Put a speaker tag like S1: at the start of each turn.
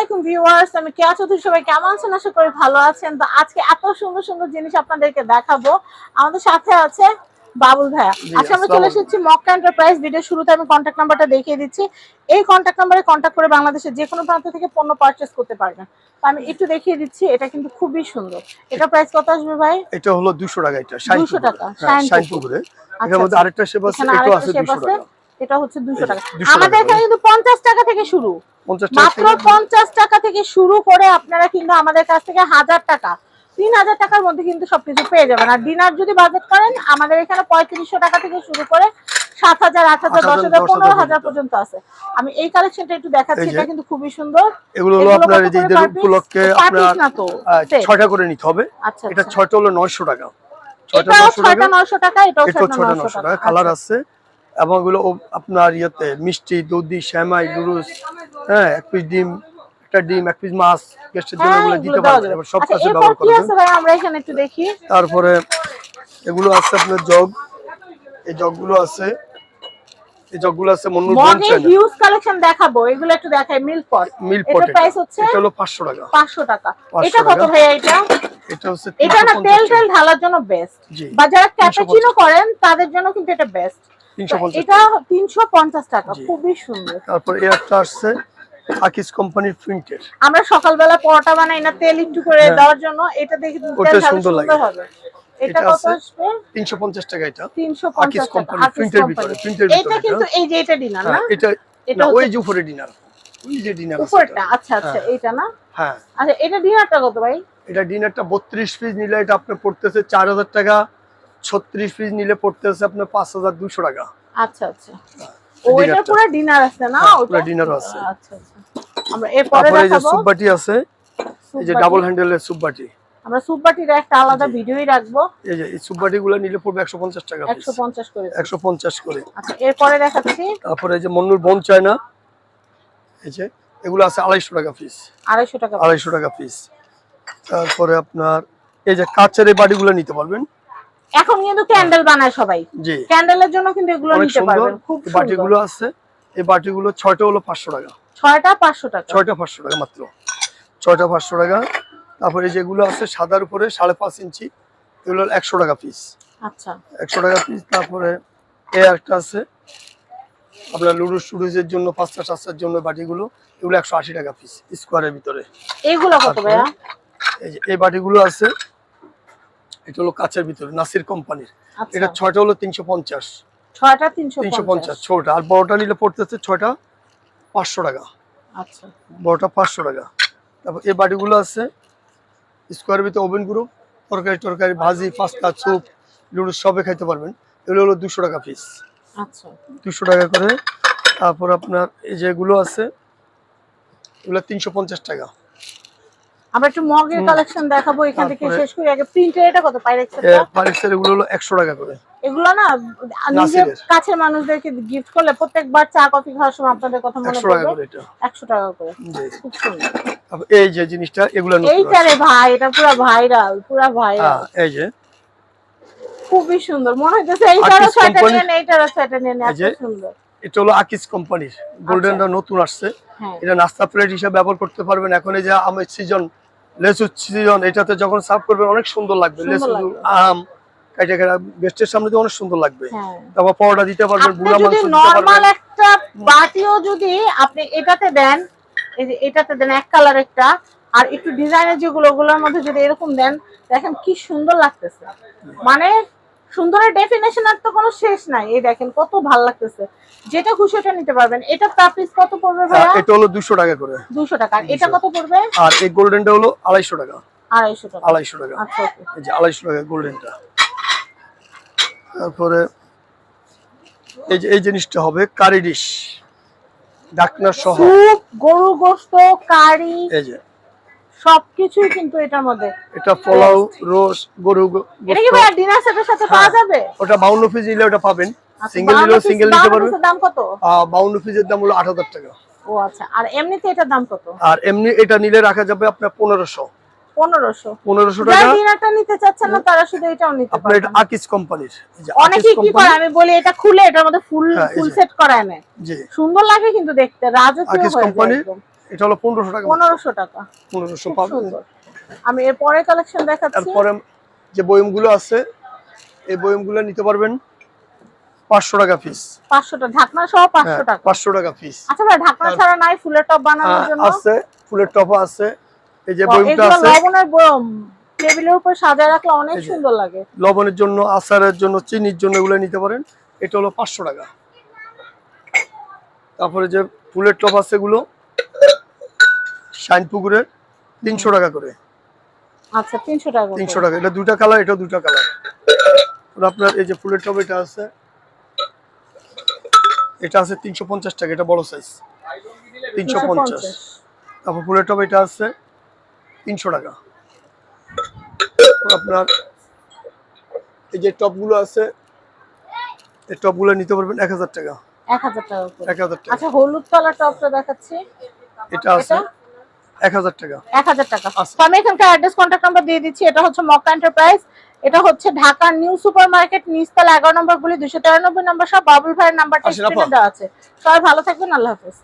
S1: আলাইকুম ভিউয়ার্স আমি কেয়া চৌধুরী সবাই কেমন আছেন? আশা করি ভালো আছেন। তো আজকে এত সুন্দর সুন্দর জিনিস আপনাদেরকে দেখাবো। আমাদের সাথে আছে বাবুল ভাইয়া। আমরা চলে এসেছি মক্কা এন্টারপ্রাইজ ভিডিও শুরুতে আমি কন্ট্যাক্ট নাম্বারটা দেখিয়ে দিচ্ছি। এই কন্ট্যাক্ট নাম্বারে কন্ট্যাক্ট করে বাংলাদেশের যে কোনো প্রান্ত থেকে পণ্য পারচেস করতে পারবেন। তো আমি একটু দেখিয়ে দিচ্ছি এটা কিন্তু খুবই সুন্দর। এটা প্রাইস কত আসবে ভাই?
S2: এটা হলো দুশো টাকা এটা
S1: 200 টাকা,
S2: শাইনপুকুরে
S1: আচ্ছা,
S2: এর মধ্যে। আরেকটা শেপ আছে
S1: এখানে
S2: আছে
S1: shape
S2: দুশো
S1: আছে,
S2: টাকা।
S1: এটা হচ্ছে দুশো
S2: এই যে,
S1: টাকা। আমাদের এখানে কিন্তু পঞ্চাশ টাকা থেকে শুরু। মাত্র
S2: থেকে।
S1: পঞ্চাশ টাকা থেকে শুরু করে আপনারা কিন্তু আমাদের কাছ থেকে হাজার টাকা তিন হাজার টাকার মধ্যে কিন্তু সবকিছু পেয়ে যাবেন। আর ডিনার যদি বাজেট করেন আমাদের এখানে পঁয়ত্রিশশো টাকা থেকে শুরু করে সাত হাজার আট হাজার দশ হাজার পনেরো হাজার পর্যন্ত। আছে। আমি এই কালেকশনটা একটু দেখাচ্ছি এটা কিন্তু খুবই সুন্দর।
S2: এগুলো হলো আপনার এই যে ঈদের উপলক্ষে আপনার। ছয়টা করে নিতে হবে।
S1: আচ্ছা
S2: এটা
S1: আচ্ছা।
S2: ছয়টা হলো নয়শো টাকা। ছয়টা
S1: এটাও
S2: নয়শো
S1: ছয়টা
S2: টাকা।
S1: নয়শো টাকা এটাও
S2: এটাও
S1: ছয়টা
S2: ছয়টা
S1: নয়শো
S2: নয়শো
S1: টাকা।
S2: টাকা। কালার
S1: আচ্ছা।
S2: আছে। এবং এগুলো ও- আপনার ইয়েতে মিষ্টি দুধি শ্যামাই গুরুস হ্যাঁ এক পিস ডিম একটা ডিম এক পিস মাছ গেস্টের জন্য
S1: হ্যাঁ,
S2: এগুলো দিতে পারবেন। সব
S1: আচ্ছা,
S2: কাছে ব্যবহার করবেন।
S1: আছে ভাই? আমরা এখানে একটু দেখি।
S2: তারপরে এগুলো আছে আপনার জগ। এই জগগুলো আছে। এই জগগুলো আছে মন্নুর
S1: মগে হিউজ কালেকশন দেখাবো। এগুলো একটু দেখাই মিল্ক পট
S2: মিল
S1: এটা। প্রাইস হচ্ছে
S2: এটা হলো পাঁচশো টাকা।
S1: পাঁচশো টাকা।
S2: 500
S1: এটা কত। ভাই এটা?
S2: এটা হচ্ছে
S1: এটা না
S2: 350
S1: তেল টেল ঢালার জন্য বেস্ট বা যারা ক্যাপাচিনো করেন তাদের জন্য কিন্তু এটা বেস্ট
S2: 350
S1: এটা তিনশো পঞ্চাশ টাকা খুবই সুন্দর।
S2: তারপর এই একটা আসছে আকিস কোম্পানির প্রিন্টের
S1: আমরা সকালবেলা পরোটা বানাই না তেল একটু করে
S2: হ্যাঁ।
S1: দেওয়ার জন্য এটা দেখে তেল
S2: সুন্দর লাগে।
S1: এটা
S2: এটা
S1: কত আসবে?
S2: তিনশো পঞ্চাশ টাকা এটা।
S1: তিনশো
S2: আকিস
S1: পঞ্চাশ টাকা
S2: কোম্পানি প্রিন্টের ভিতরে
S1: এটা কিন্তু এই যে এটা ডিনার না?
S2: হ্যাঁ, এটা
S1: এটা
S2: না, ওই যে উপরে ডিনার ওই যে ডিনার
S1: উপরটা আচ্ছা আচ্ছা এইটা না?
S2: হ্যাঁ।
S1: আচ্ছা এটা ডিনারটা কত ভাই?
S2: এটা ডিনারটা বত্রিশ পিস নিলে এটা পড়তেছে চার হাজার টাকা। ছত্রিশ পিস নিলে পড়তে পড়তেছে আপনার পাঁচ হাজার দুশো টাকা।
S1: আচ্ছা আচ্ছা। ও এটা
S2: ডিনারটা।
S1: পুরো ডিনার আছে না?
S2: হ্যাঁ,
S1: ওটা?
S2: পুরো ডিনারও আছে।
S1: আচ্ছা আচ্ছা। আমরা এরপরে দেখাবো।
S2: সুপবাটি আছে এই যে
S1: সুপ
S2: ডাবল
S1: বাটি।
S2: হ্যান্ডেলের সুপবাটি
S1: আমরা সুপ বাটির একটা আলাদা ভিডিওই রাখব।
S2: এই যে এই সুপবাটি গুলো নিলে পড়বে একশো পঞ্চাশ টাকা
S1: একশো পঞ্চাশ করে
S2: একশো পঞ্চাশ করে।
S1: আচ্ছা এরপরে দেখাচ্ছি।
S2: তারপরে এই যে মন্নুর বোন চায়না এই যে এগুলো আছে আড়াইশো টাকা পিস
S1: আড়াইশো টাকা
S2: আড়াইশো টাকা পিস তারপরে আপনার এই যে কাচের এই বাটিগুলো নিতে পারবেন।
S1: এখন কিন্তু ক্যান্ডেল বানায় সবাই।
S2: জি।
S1: ক্যান্ডেলের জন্য কিন্তু এগুলো নিতে পারবেন। খুব
S2: বাটিগুলো আছে। এই বাটিগুলো ছয়টা হলো পাঁচশো টাকা।
S1: ছয়টা পাঁচশো টাকা।
S2: ছয়টা পাঁচশো টাকা মাত্র। ছয়টা পাঁচশো টাকা। তারপরে যেগুলো আছে সাদার উপরে সাড়ে পাঁচ ইঞ্চি এগুলো একশো টাকা পিস
S1: আচ্ছা।
S2: একশো টাকা পিস তারপরে এ একটা আছে। আপনার লুডুস টুডুসের জন্য পাঁচটা সাতটার জন্য বাটিগুলো এগুলো একশো আশি টাকা পিস স্কোয়ারের ভিতরে।
S1: এগুলো কত ভাইয়া?
S2: এই যে এই বাটিগুলো আছে এটা হলো কাচের ভিতরে নাসির কোম্পানির।
S1: আচ্ছা।
S2: এটা ছয়টা হলো তিনশো পঞ্চাশ।
S1: ছয়টা তিনশো পঞ্চাশ।
S2: ছোটটা। আর বড়টা নিলে পড়তেছে ছয়টা পাঁচশো টাকা।
S1: আচ্ছা।
S2: বড়টা পাঁচশো টাকা। তারপর এই বাটিগুলো আছে স্কোয়ারের ভিতরে ওভেন গ্রুপ তরকারি টরকারি ভাজি পাস্তা স্যুপ লুডুস সবে খাইতে পারবেন। এগুলো হলো দুশো টাকা পিস
S1: আচ্ছা।
S2: দুশো টাকা করে। তারপর আপনার এই যেগুলো আছে এগুলো তিনশো পঞ্চাশ টাকা।
S1: আমরা একটু মগের। কালেকশন দেখাবো এখান থেকে শেষ করি। আগে প্রিন্টের এটা কত? পাইরেক্স
S2: পারিসের এগুলো হলো একশো টাকা করে।
S1: এগুলো না নিজের কাছের মানুষদেরকে গিফট করলে প্রত্যেকবার চা কফি খাওয়ার সময় আপনাদের কথা মনে পড়বে।
S2: করে এটা।
S1: একশো টাকা করে। খুব সুন্দর।
S2: এই যে জিনিসটা এগুলো
S1: এইটা রে ভাই এটা পুরো ভাইরাল পুরো ভাইরাল
S2: এই যে।
S1: খুবই সুন্দর। মনে হইতেছে এইটারও নেন, নেন, এত সুন্দর।
S2: এটা হলো আকিস কোম্পানির গোল্ডেনটা নতুন আসছে।
S1: হ্যাঁ।
S2: এটা নাস্তা প্লেট হিসেবে ব্যবহার করতে পারবেন। এখন এই যে আমের সিজন লেচু সিজন এটাতে যখন সার্ভ করবেন অনেক সুন্দর লাগবে। লেচু আম কাইটা কাইটা গেস্টের সামনে দিয়ে অনেক সুন্দর লাগবে।
S1: হ্যাঁ।
S2: তারপর পরোটা দিতে পারবেন বুড়া মাংস দিতে
S1: নরমাল একটা বাটিও যদি আপনি এটাতে দেন এই যে এটাতে দেন এক কালার একটা আর একটু ডিজাইনের যেগুলো ওগুলোর মধ্যে যদি এরকম দেন দেখেন কি সুন্দর লাগতেছে। মানে সুন্দরের ডেফিনেশন আর তো কোনো শেষ নাই। এই দেখেন কত ভালো লাগতেছে। যেটা খুশি ওটা নিতে পারবেন। এটা পার পিস কত পড়বে
S2: হ্যাঁ,
S1: ভাইয়া?
S2: এটা হলো দুশো টাকা করে।
S1: দুশো টাকা। আর এটা কত পড়বে?
S2: আর এই গোল্ডেনটা হলো আড়াইশো টাকা।
S1: আড়াইশো টাকা।
S2: আড়াইশো টাকা।
S1: আচ্ছা
S2: এই যে আড়াইশো টাকা গোল্ডেনটা তারপরে এই যে এই জিনিসটা হবে কারি ডিশ ডাকনা সহ।
S1: গরু গোস্ত কারি।
S2: এই যে।
S1: সবকিছুই কিন্তু এটার মধ্যে
S2: এটা পোলাও গরু
S1: এটা কি। ভাইয়া ডিনার সেটের সাথে পাওয়া
S2: হ্যাঁ।
S1: যাবে?
S2: ওটা বাউন্ন পিস নিলে ওটা পাবেন।
S1: আচ্ছা,
S2: সিঙ্গেল
S1: বাউন্ন
S2: সিঙ্গেল নিতে পারবেন।
S1: দাম কত?
S2: বাউন্ন পিসের দাম হলো আট হাজার টাকা।
S1: ও আচ্ছা আর এমনিতে এটার দাম কত?
S2: আর এমনি এটা নিলে রাখা যাবে আপনার পনেরোশো।
S1: পনেরোশো।
S2: পনেরোশো
S1: যারা
S2: টাকা।
S1: ডিনারটা নিতে চাচ্ছেন না তারা শুধু এটাও নিতে
S2: আপনার এটা
S1: পারবেন।
S2: আকিস কোম্পানির
S1: অনেকেই কি করে? আমি বলি এটা খুলে এটার মধ্যে ফুল
S2: হ্যাঁ,
S1: ফুল সেট করায়
S2: জি।
S1: সুন্দর লাগে কিন্তু দেখতে রাজকীয় হয়ে যায়।
S2: এটা হলো পনেরোশো টাকা
S1: পনেরোশো টাকা।
S2: পনেরোশো
S1: খুব
S2: পাবেন
S1: আমি এর পরে কালেকশন দেখাচ্ছি।
S2: তারপরে যে বয়মগুলো আছে এই বয়মগুলো নিতে পারবেন পাঁচশো টাকা পিস
S1: পাঁচশোটা ঢাকনা সহ পাঁচশো
S2: হ্যাঁ
S1: টাকা।
S2: পাঁচশো টাকা পিস
S1: আচ্ছা ভাই ঢাকনা ছাড়া নাই ফুলের টপ বানানোর জন্য।
S2: আছে ফুলের টপও আছে। এই যে বয়মটা আছে।
S1: লবণের বয়ম টেবিলের উপর সাজায় রাখলে অনেক সুন্দর লাগে।
S2: লবণের জন্য আচারের জন্য চিনির জন্য এগুলো নিতে পারেন। এটা হলো পাঁচশো টাকা। তারপরে যে ফুলের টপ আছে এগুলো শাইন পুকুরের তিনশো টাকা করে।
S1: আচ্ছা তিনশো টাকা
S2: তিনশো টাকা। এটা দুটা কালার এটা দুটা কালার। আপনার এই যে ফুলের টপ এটা আছে এটা আছে তিনশো পঞ্চাশ টাকা এটা বড় সাইজ তিনশো পঞ্চাশ। তারপর ফুলের টপ এটা আছে তিনশো টাকা। আপনার এই যে টপগুলো আছে এই টপগুলো নিতে পারবেন এক হাজার টাকা।
S1: এক হাজার টাকা আচ্ছা হলুদ কালার টপটা দেখাচ্ছি।
S2: এটা আছে
S1: এটা?
S2: এক হাজার টাকা।
S1: এক হাজার টাকা।
S2: আচ্ছা।
S1: আমি এখানকার অ্যাড্রেস কন্ট্যাক্ট নাম্বার দিয়ে দিচ্ছি। এটা হচ্ছে মক্কা এন্টারপ্রাইজ এটা হচ্ছে ঢাকার নিউ সুপার মার্কেট নিচতলা এগারো নম্বর গুলি দুশো তিরানব্বই নম্বর সব বাবুল ভাইয়ের নাম্বারটা দেওয়া আছে। সবাই ভালো থাকবেন আল্লাহ হাফেজ।